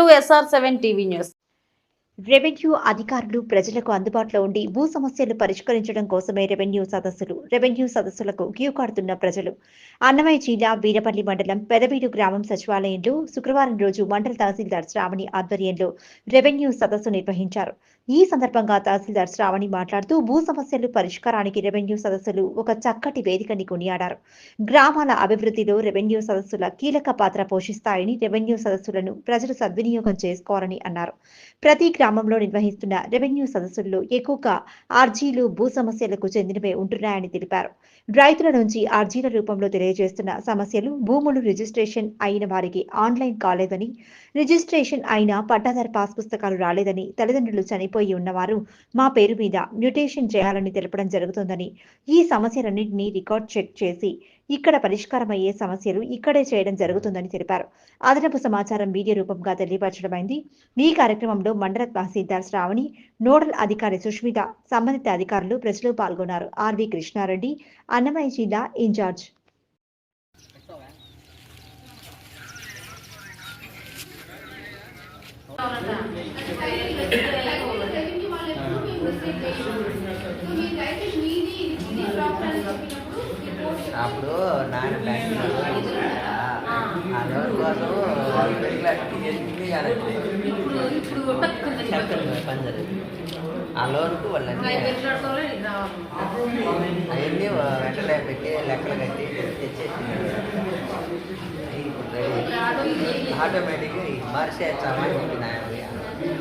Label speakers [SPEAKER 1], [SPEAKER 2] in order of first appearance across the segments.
[SPEAKER 1] to SR seven TV news
[SPEAKER 2] revenue అధికారులు ప్రజలకు అందుబాటులో ఉండి భూ సమస్యలు పరిష్కరించడం కోసమే రెవెన్యూ సదస్సులు రెవెన్యూ సదస్సులకు క్యూ కాడుతున్న ప్రజలు. అన్నమయ్య జిల్లా వీరపల్లి మండలం పెదవీడు గ్రామం సచివాలయంలో శుక్రవారం రోజు మండల తహసీల్దార్ శ్రావణి ఆధ్వర్యంలో రెవెన్యూ సదస్సు నిర్వహించారు. ఈ సందర్భంగా తహసీల్దార్ శ్రావణి మాట్లాడుతూ భూ సమస్యలు పరిష్కారానికి రెవెన్యూ సదస్సులు ఒక చక్కటి వేదికని కొనియాడారు. గ్రామాల అభివృద్ధిలో రెవెన్యూ సదస్సుల కీలక పాత్ర పోషిస్తాయని రెవెన్యూ సదస్సులను ప్రజలు సద్వినియోగం చేసుకోవాలని అన్నారు. ప్రతి గ్రామ గ్రామంలో నిర్వహిస్తున్న రెవెన్యూ సదస్సుల్లో ఎక్కువగా ఆర్జీలు భూ సమస్యలకు చెందినవే ఉంటున్నాయని తెలిపారు. రైతుల నుంచి ఆర్జీల రూపంలో తెలియజేస్తున్న సమస్యలు భూములు రిజిస్ట్రేషన్ అయిన వారికి ఆన్లైన్ కాలేదని రిజిస్ట్రేషన్ అయిన పట్టాదారు పాస్ పుస్తకాలు రాలేదని తల్లిదండ్రులు చనిపోయి ఉన్నవారు మా పేరు మీద మ్యూటేషన్ చేయాలని తెలపడం జరుగుతుందని ఈ సమస్యలన్నింటినీ రికార్డ్ చెక్ చేసి ఇక్కడ పరిష్కారమయ్యే సమస్యలు ఇక్కడే చేయడం జరుగుతుందని తెలిపారు. అదనపు సమాచారం మీడియా రూపంగా తెలియపరచడమైంది. ఈ కార్యక్రమంలో మండల తహసీల్దార్ శ్రావణి నోడల్ అధికారి సుష్మిత సంబంధిత అధికారులు ప్రజలు పాల్గొన్నారు. ఆర్వి కృష్ణారెడ్డి అన్నమయ్య జిల్లా ఇన్ఛార్జ్.
[SPEAKER 3] అప్పుడు నాన్న బ్యాంకులో ఆ లోన్ కోసం రెగ్యులర్ కాదండి. పని ఆ లోన్కు వాళ్ళన్నీ అవన్నీ వెంటనే పెట్టి లెక్కలు కట్టి తెచ్చేసి ఆటోమేటిక్గా మార్చేస్తామని చెప్పిన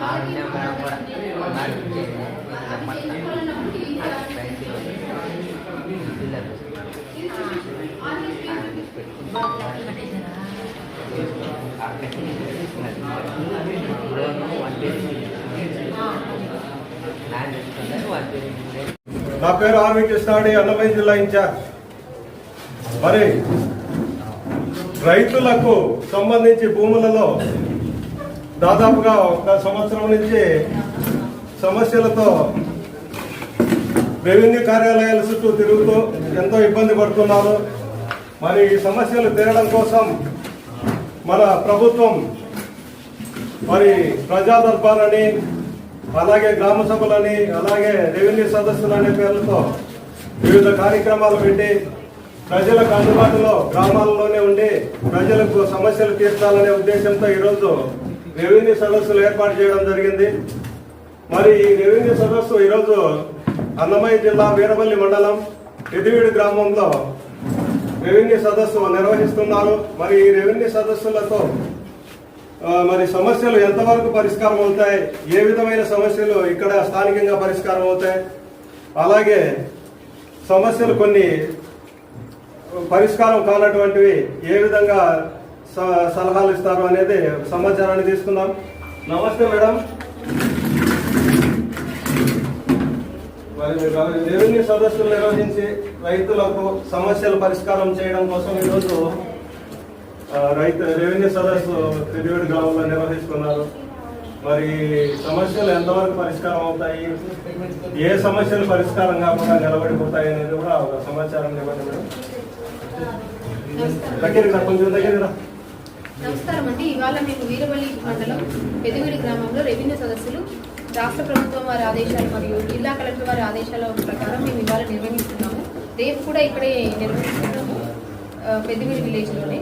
[SPEAKER 3] ఆ నెంబర్ కూడా మార్చేయండి
[SPEAKER 4] నా పేరు ఆర్వి కృష్ణాడి అన్నమయ్య జిల్లా ఇన్ఛార్జ్. మరి రైతులకు సంబంధించి భూములలో దాదాపుగా ఒక సంవత్సరం నుంచి సమస్యలతో రెవెన్యూ కార్యాలయాల చుట్టూ తిరుగుతూ ఎంతో ఇబ్బంది పడుతున్నారు. మరి ఈ సమస్యలు తీరడం కోసం మన ప్రభుత్వం మరి ప్రజా దర్బారని అలాగే గ్రామ సభలని అలాగే రెవెన్యూ సదస్సులు అనే పేర్లతో వివిధ కార్యక్రమాలు పెట్టి ప్రజలకు అందుబాటులో గ్రామాల్లోనే ఉండి ప్రజలకు సమస్యలు తీర్చాలనే ఉద్దేశంతో ఈరోజు రెవెన్యూ సదస్సులు ఏర్పాటు చేయడం జరిగింది. మరి ఈ రెవెన్యూ సదస్సు ఈరోజు అన్నమయ్య జిల్లా వీరపల్లి మండలం ఎదివీడు గ్రామంలో రెవెన్యూ సదస్సు నిర్వహిస్తున్నారు. మరి ఈ రెవెన్యూ సదస్సులతో మరి సమస్యలు ఎంతవరకు పరిష్కారం అవుతాయి? ఏ విధమైన సమస్యలు ఇక్కడ స్థానికంగా పరిష్కారం అవుతాయి? అలాగే సమస్యలు కొన్ని పరిష్కారం కానటువంటివి ఏ విధంగా స- సలహాలు ఇస్తారు అనేది సమాచారాన్ని తీసుకుందాం. నమస్తే మేడం మరి మీరు రెవెన్యూ సదస్సులు నిర్వహించి రైతులకు సమస్యల పరిష్కారం చేయడం కోసం ఈరోజు రైతు రెవెన్యూ సదస్సు తిరువేడు గ్రామంలో నిర్వహిస్తున్నారు. మరి సమస్యలు ఎంతవరకు పరిష్కారం అవుతాయి? ఏ సమస్యలు పరిష్కారం కాకుండా నిలబడిపోతాయి అనేది కూడా ఒక సమాచారం ఇవ్వండి మేడం. దగ్గరికి కొంచెం దగ్గర
[SPEAKER 5] నమస్కారం అండి. ఇవాళ మేము వీరవల్లి మండలం పెదివిడి గ్రామంలో రెవెన్యూ సదస్సులు రాష్ట్ర ప్రభుత్వం వారి ఆదేశాలు మరియు జిల్లా కలెక్టర్ వారి ఆదేశాల ప్రకారం మేము ఇవాళ నిర్వహిస్తున్నాము. రేపు కూడా ఇక్కడే నిర్వహిస్తున్నాము ఆ, విలేజ్లోనే.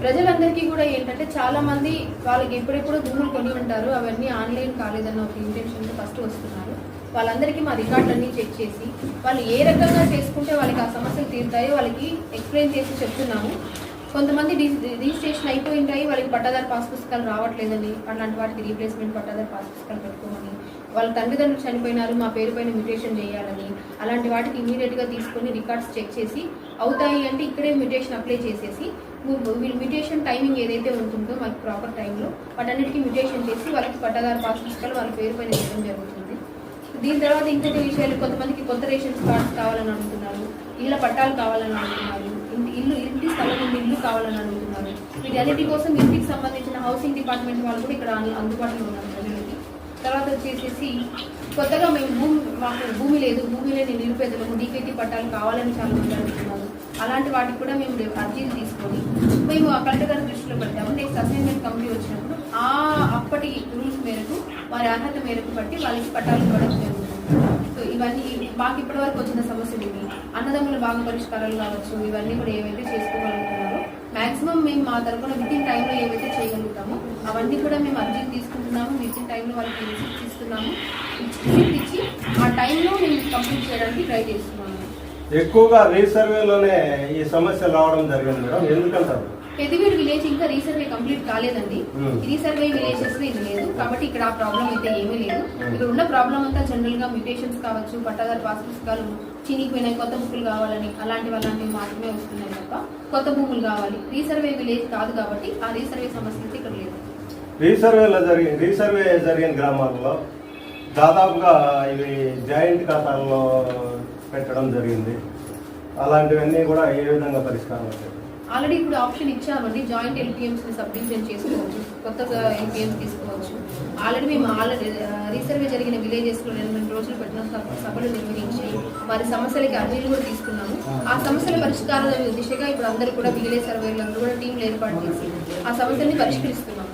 [SPEAKER 5] ప్రజలందరికీ కూడా ఏంటంటే చాలామంది వాళ్ళకి ఎప్పుడెప్పుడు భూములు కొని ఉంటారు అవన్నీ ఆన్లైన్ కాలేదన్న ఒక ఇంటెన్షన్తో ఫస్ట్ వస్తున్నారు. వాళ్ళందరికీ మా రికార్డులన్నీ చెక్ చేసి వాళ్ళు ఏ రకంగా చేసుకుంటే వాళ్ళకి ఆ సమస్యలు తీరుతాయో వాళ్ళకి ఎక్స్ప్లెయిన్ చేసి చెప్తున్నాము. కొంతమంది రిజిస్ట్రేషన్ అయిపోయి ఉంటాయి వాళ్ళకి పట్టాదారు పాస్ పుస్తకాలు రావట్లేదని అలాంటి వాటికి రీప్లేస్మెంట్ పట్టాదారు పాస్ పుస్తకాలు పెట్టుకోమని వాళ్ళ తల్లిదండ్రులు చనిపోయినారు మా పేరు పైన మ్యూటేషన్ చేయాలని అలాంటి వాటికి ఇమీడియట్గా తీసుకొని రికార్డ్స్ చెక్ చేసి అవుతాయి అంటే ఇక్కడే మ్యూటేషన్ అప్లై చేసేసి వీళ్ళు మ్యూటేషన్ టైమింగ్ ఏదైతే ఉంటుందో మాకు ప్రాపర్ టైంలో వాటన్నిటికీ మ్యూటేషన్ చేసి వాళ్ళకి పట్టాదారు పాస్ పుస్తకాలు వాళ్ళ పేరు పైన ఇవ్వడం జరుగుతుంది. దీని తర్వాత ఇంకొక విషయాలు కొంతమందికి కొత్త రేషన్ కార్డ్స్ కావాలని అడుగుతున్నారు ఇళ్ళ పట్టాలు కావాలని అడుగుతున్నారు ఇంటి ఇల్లు కావాలని అడుగుతున్నారు. వీటన్నిటి కోసం ఇంటికి సంబంధించిన హౌసింగ్ డిపార్ట్మెంట్ వాళ్ళు కూడా ఇక్కడ అందుబాటులో ఉన్నారు ప్రజలకి. తర్వాత వచ్చేసేసి కొత్తగా మేము భూమి మాకు భూమి లేదు. భూమి లేని నిరుపేదలకు డీకేటీ పట్టాలు కావాలని చాలా మంది అడుగుతున్నారు. అలాంటి వాటికి కూడా మేము అర్జీలు తీసుకొని మేము ఆ కలెక్టర్ గారి దృష్టిలో పెడతాము. నెక్స్ట్ అసైన్మెంట్ కమిటీ వచ్చినప్పుడు ఆ అప్పటి రూల్స్ మేరకు వారి అర్హత మేరకు బట్టి వాళ్ళకి పట్టాలు ఇవ్వడం జరుగుతుంది. సో ఇవన్నీ మాకు ఇప్పటి వరకు వచ్చిన సమస్యలు ఇవి. అన్నదమ్ముల బాగా పరిష్కారాలు కావచ్చు ఇవన్నీ కూడా ఏవైతే చేసుకోగలుగుతున్నారో మాక్సిమం మేము మా తరఫున విత్ ఇన్ టైంలో ఏవైతే చేయగలుగుతామో అవన్నీ కూడా మేము అర్జీలు తీసుకుంటున్నాము. విత్ ఇన్ టైంలో వాళ్ళకి రిసిప్ట్ ఇస్తున్నాము? రిసిప్ట్ ఇచ్చి ఆ టైంలో మేము కంప్లీట్ చేయడానికి ట్రై చేస్తున్నాము.
[SPEAKER 4] ఎక్కువగా రీసర్వేలోనే ఈ సమస్య రావడం జరిగింది మేడం. ఎందుకంటారు?
[SPEAKER 5] పెదివీడు విలేజ్ ఇంకా రీసర్వే కంప్లీట్ కాలేదండి. రీసర్వే విలేజెస్లో ఇది లేదు. కాబట్టి ఇక్కడ ఆ ప్రాబ్లం అయితే ఏమీ లేదు. ఇక్కడ ఉన్న ప్రాబ్లం అంతా జనరల్గా మ్యూటేషన్స్ కావచ్చు పట్టాదారు పాస్ పుస్తకాలు చినిగిపోయినాయి కొత్త బుక్కులు కావాలని అలాంటివి అలాంటివి మాత్రమే వస్తున్నాయి తప్ప కొత్త భూములు కావాలి. రీసర్వే విలేజ్ కాదు కాబట్టి ఆ రీసర్వే సమస్య అయితే ఇక్కడ లేదు.
[SPEAKER 4] రీసర్వేలో జరిగిన రీసర్వే జరిగిన గ్రామాల్లో దాదాపుగా ఇవి జాయింట్ ఖాతాల్లో పెట్టడం జరిగింది. అలాంటివన్నీ కూడా ఏ విధంగా పరిష్కారం అవుతాయి
[SPEAKER 5] ఆల్రెడీ ఇప్పుడు ఆప్షన్ ఇచ్చామండి జాయింట్ ఎల్పిఎంస్ని సబ్ డివిజన్ చేసుకోవచ్చు. కొత్తగా ఎల్పిఎం తీసుకోవచ్చు. ఆల్రెడీ మేము ఆల్రెడీ రీసర్వే జరిగిన విలేజెస్లో రెండు రెండు రోజులు పెట్టిన సభ- సభలు నిర్వహించి వారి సమస్యలకి అర్జీలు కూడా తీసుకున్నాము. ఆ సమస్యల పరిష్కారం దిశగా ఇప్పుడు అందరూ కూడా విలేజ్ సర్వేలు కూడా టీంలు ఏర్పాటు చేసి ఆ సమస్యల్ని పరిష్కరిస్తున్నాం.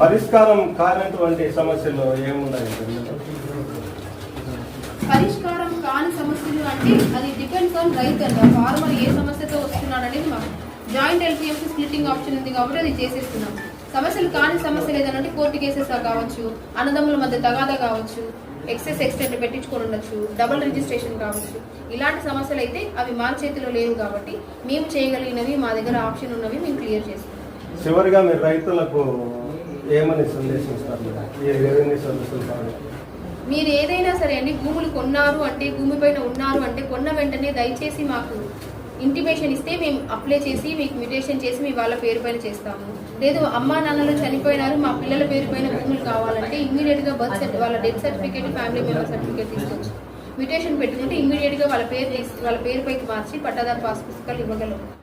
[SPEAKER 4] పరిష్కారం కానటువంటి సమస్యలు ఏమున్నాయి?
[SPEAKER 5] పరిష్కారం కాని సమస్యలు అంటే అది డిపెండ్స్ ఆన్ రైతు అండి ఫార్మర్ ఏ సమస్యతో వస్తున్నాడు అనేది మాకు జాయింట్ ఎల్పిఎంసీ స్ప్లిట్టింగ్ ఆప్షన్ ఉంది కాబట్టి అది చేసేస్తున్నాం. సమస్యలు కాని సమస్యలు ఏదైనా కోర్టు కేసెస్ కావచ్చు అన్నదమ్ముల మధ్య తగాదా కావచ్చు ఎక్సెస్ ఎక్స్టెంట్ పెట్టించుకొని ఉండొచ్చు డబుల్ రిజిస్ట్రేషన్ కావచ్చు. ఇలాంటి సమస్యలు అయితే అవి మా చేతిలో లేవు కాబట్టి మేము చేయగలిగినవి మా దగ్గర ఆప్షన్ ఉన్నవి మేము క్లియర్ చేస్తాం
[SPEAKER 4] చివరిగా మీరు రైతులకు ఏమని? ఈ రెవెన్యూ సర్వీసుల
[SPEAKER 5] మీరు ఏదైనా సరే అండి భూములు కొన్నారు అంటే భూమి పైన ఉన్నారు అంటే కొన్న వెంటనే దయచేసి మాకు ఇంటిమేషన్ ఇస్తే మేము అప్లై చేసి మీకు మ్యూటేషన్ చేసి మీ వాళ్ళ పేరు పైన చేస్తాము. లేదు అమ్మా నాన్నలు చనిపోయినారు మా పిల్లల పేరు పైన భూములు కావాలంటే ఇమ్మీడియట్గా బర్త్ సర్టి వాళ్ళ death certificate family member certificate తీసుకోవచ్చు. మ్యూటేషన్ పెట్టుకుంటే ఇమ్మీడియట్గా వాళ్ళ పేరు తీసి వాళ్ళ పేరు పైకి మార్చి పట్టాదారు పాస్ పుస్తకాలు ఇవ్వగలము